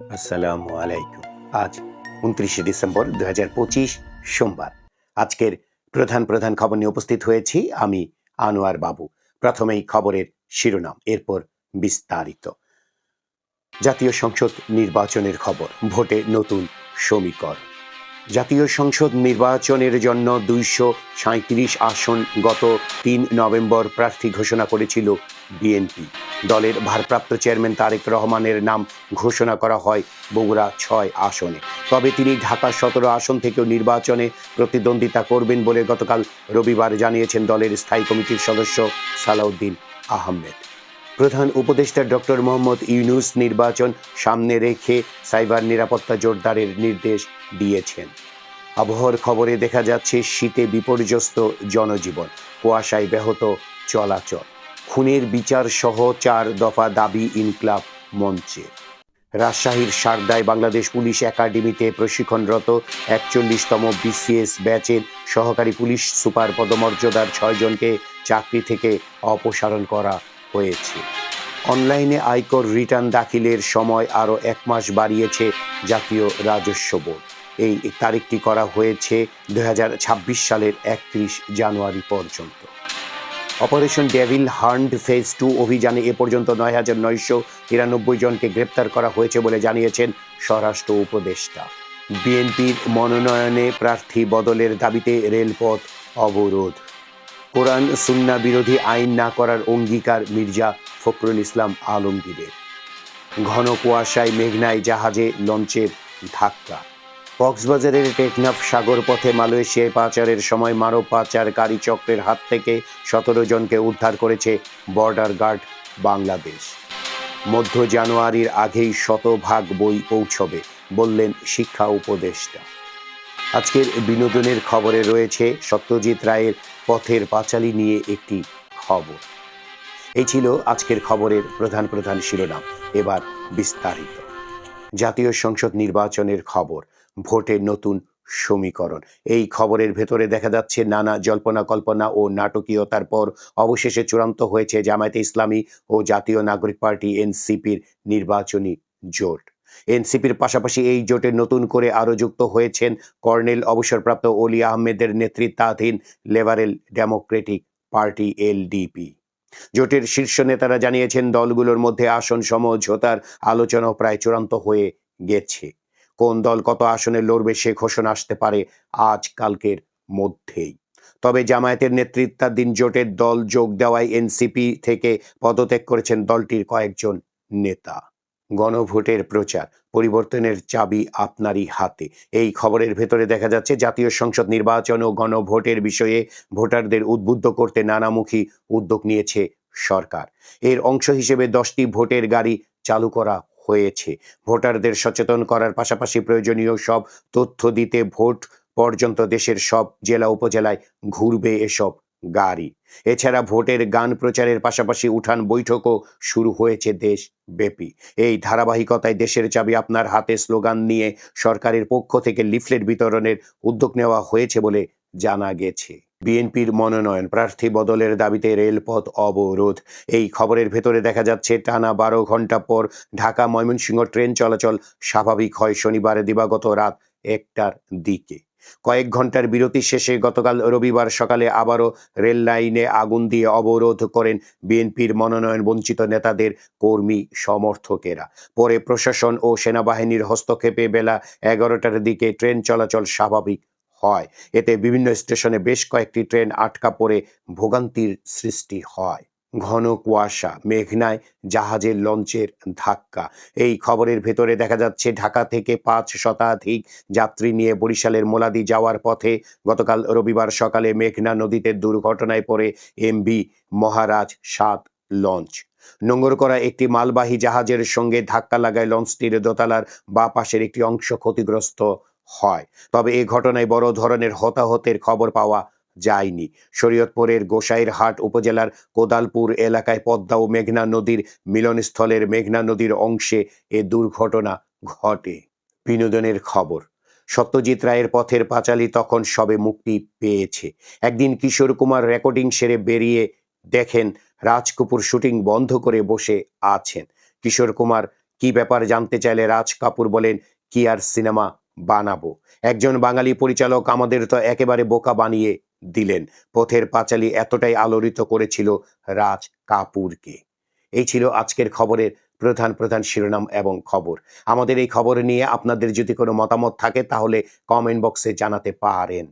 আসসালামু আলাইকুম। আজ উনত্রিশে ডিসেম্বর দু সোমবার। আজকের প্রধান প্রধান খবর নিয়ে উপস্থিত হয়েছি আমি আনোয়ার বাবু। প্রথমেই খবরের শিরোনাম, এরপর বিস্তারিত। জাতীয় সংসদ নির্বাচনের খবর, ভোটে নতুন সমীকরণ। জাতীয় সংসদ নির্বাচনের জন্য দুইশো সাঁত্রিশ আসন গত তিন নভেম্বর প্রার্থী ঘোষণা করেছিল বিএনপি। দলের ভারপ্রাপ্ত চেয়ারম্যান তারেক রহমানের নাম ঘোষণা করা হয় বগুড়া ছয় আসনে। তবে তিনি ঢাকা সতেরো আসন থেকেও নির্বাচনে প্রতিদ্বন্দ্বিতা করবেন বলে গতকাল রবিবার জানিয়েছেন দলের স্থায়ী কমিটির সদস্য সালাউদ্দিন আহমেদ। প্রধান উপদেষ্টা ডক্টর মোহাম্মদ ইউনুস নির্বাচন সামনে রেখে সাইবার নিরাপত্তা জোরদারের নির্দেশ দিয়েছেন। আবহাওয়ার খবরে দেখা যাচ্ছে শীতে বিপর্যস্ত জনজীবন, কুয়াশায় ব্যাহত চলাচল। খুনের বিচার সহ চার দফা দাবি ইনকলাব মঞ্চে। রাজশাহীর সারদায় বাংলাদেশ পুলিশ একাডেমিতে প্রশিক্ষণরত একচল্লিশতম বিসিএস ব্যাচের সহকারী পুলিশ সুপার পদমর্যাদার ছয়জনকে চাকরি থেকে অপসারণ করা হয়েছে। অনলাইনে আয়কর রিটার্ন দাখিলের সময় আরও এক মাস বাড়িয়েছে জাতীয় রাজস্ব বোর্ড। এই তারিখটি করা হয়েছে দু হাজার ছাব্বিশ সালের একত্রিশ জানুয়ারি পর্যন্ত। Operation devil hunt phase two অভিযানে এ পর্যন্ত নয় হাজার নয়শো তিরানব্বই জনকে গ্রেপ্তার করা হয়েছে বলে জানিয়েছেন স্বরাষ্ট্র উপদেষ্টা। বিএনপির মনোনয়নে প্রার্থী বদলের দাবিতে রেলপথ অবরোধ। কোরআন সুন্না বিরোধী আইন না করার অঙ্গীকার মির্জা ফখরুল ইসলাম আলমগীরের। ঘন কুয়াশায় মেঘনায় জাহাজে লঞ্চের ধাক্কা। কক্সবাজারের টেকনাফ সাগর পথে মালয়েশিয়ায় পাচারের সময় মানব পাচারকারী চক্রের হাত থেকে সতেরো জনকে উদ্ধার করেছে বর্ডার গার্ড বাংলাদেশ। মধ্য জানুয়ারির আগেই শতভাগ বই পৌঁছবে, বললেন শিক্ষা উপদেষ্টা। আজকের বিনোদনের খবরে রয়েছে সত্যজিৎ রায়ের পথের পাঁচালী নিয়ে একটি খবর। এই ছিল আজকের খবরের প্রধান প্রধান শিরোনাম। এবার বিস্তারিত। জাতীয় সংসদ নির্বাচনের খবর, ভোটের নতুন সমীকরণ। এই খবরের ভেতরে দেখা যাচ্ছে নানা জল্পনা কল্পনা ও নাটকীয়তার পর অবশেষে চূড়ান্ত হয়েছে জামায়াতে ইসলামী ও জাতীয় নাগরিক পার্টি এনসিপির নির্বাচনী জোট। এনসিপির পাশাপাশি এই জোটে নতুন করে আরও যুক্ত হয়েছেন কর্নেল অবসরপ্রাপ্ত অলি আহমেদের নেতৃত্বাধীন লেবারেল ডেমোক্রেটিক পার্টি এলডিপি। জোটের শীর্ষ নেতারা জানিয়েছেন, দলগুলোর মধ্যে আসন সমঝোতার আলোচনাও প্রায় চূড়ান্ত হয়ে গেছে। কোন দল কত আসনে লড়বে সে ঘোষণা আসতে পারে আজ কালকের মধ্যেই। তবে জামায়াতের নেতৃত্বাধীন জোটের দল যোগ দেওয়ায় এনসিপি থেকে পদত্যাগ করেছেন দলটির কয়েকজন নেতা। গণভোটের প্রচার, পরিবর্তনের চাবি আপনারই হাতে। এই খবরের ভেতরে দেখা যাচ্ছে, জাতীয় সংসদ নির্বাচন ও গণভোটের বিষয়ে ভোটারদের উদ্বুদ্ধ করতে নানামুখী উদ্যোগ নিয়েছে সরকার। এর অংশ হিসেবে দশটি ভোটের গাড়ি চালু করা হয়েছে। ভোটারদের সচেতন করার পাশাপাশি প্রয়োজনীয় সব তথ্য দিতে ভোট পর্যন্ত দেশের সব জেলা উপজেলায় ঘুরবে এসব গাড়ি। এছাড়া ভোটের গান প্রচারের পাশাপাশি উঠান বৈঠকও শুরু হয়েছে দেশ ব্যাপী এই ধারাবাহিকতায় দেশের চাবি আপনার হাতে স্লোগান নিয়ে সরকারের পক্ষ থেকে লিফলেট বিতরণের উদ্যোগ নেওয়া হয়েছে বলে জানা গেছে। বিএনপির মনোনয়ন প্রার্থী বদলের দাবিতে রেলপথ অবরোধ। এই খবরের ভেতরে দেখা যাচ্ছে, টানা বারো ঘণ্টা পর ঢাকা ময়মনসিংহ ট্রেন চলাচল স্বাভাবিক হয় শনিবার দিবাগত রাত একটার দিকে। কয়েক ঘণ্টার বিরতি শেষে গতকাল রবিবার সকালে আবারও রেল লাইনে আগুন দিয়ে অবরোধ করেন বিএনপির মনোনয়ন বঞ্চিত নেতাদের কর্মী সমর্থকেরা। পরে প্রশাসন ও সেনাবাহিনীর হস্তক্ষেপে বেলা এগারোটার দিকে ট্রেন চলাচল স্বাভাবিক হয়। এতে বিভিন্ন স্টেশনে বেশ কয়েকটি ট্রেন আটকা পড়ে, ভোগান্তির সৃষ্টি হয়। ঘন কুয়াশা, মেঘনায় জাহাজের লঞ্চের ধাক্কা। এই খবরের ভেতরে দেখা যাচ্ছে, ঢাকা থেকে পাঁচ শতাধিক যাত্রী নিয়ে বরিশালের মোলাদি যাওয়ার পথে গতকাল রবিবার সকালে মেঘনা নদীতে দুর্ঘটনায় পড়ে এমবি মহারাজ সাত লঞ্চ। নোঙর করা একটি মালবাহী জাহাজের সঙ্গে ধাক্কা লাগায় লঞ্চটির দোতলার বা পাশের একটি অংশ ক্ষতিগ্রস্ত হয়। তবে এ ঘটনায় বড় ধরনের হতাহতের খবর পাওয়া যায়নি। শরীয়তপুরের গোসাইরহাট উপজেলার কোদালপুর এলাকায় পদ্মা ও মেঘনা নদীর মিলনস্থলের মেঘনা নদীর অংশে এ দুর্ঘটনা ঘটে। বিনোদনের খবর, সত্যজিৎ রায়ের পথের পাঁচালী তখন সবে মুক্তি পেয়েছে। একদিন কিশোর কুমার রেকর্ডিং সেরে বেরিয়ে দেখেন রাজকুপুর শুটিং বন্ধ করে বসে আছেন। কিশোর কুমার কি ব্যাপার জানতে চাইলে রাজ কাপুর বলেন, কি আর সিনেমা বানাবো? একজন বাঙালি পরিচালক, আমাদের তো একেবারে বোকা বানিয়ে দিলেন। পথের পাঁচালি এতটাই আলোড়িত করেছিল রাজ কাপুরকে। এই ছিল আজকের খবরের প্রধান প্রধান শিরোনাম এবং খবর। আমাদের এই খবর নিয়ে আপনাদের যদি কোনো মতামত থাকে তাহলে কমেন্ট বক্সে জানাতে পারেন।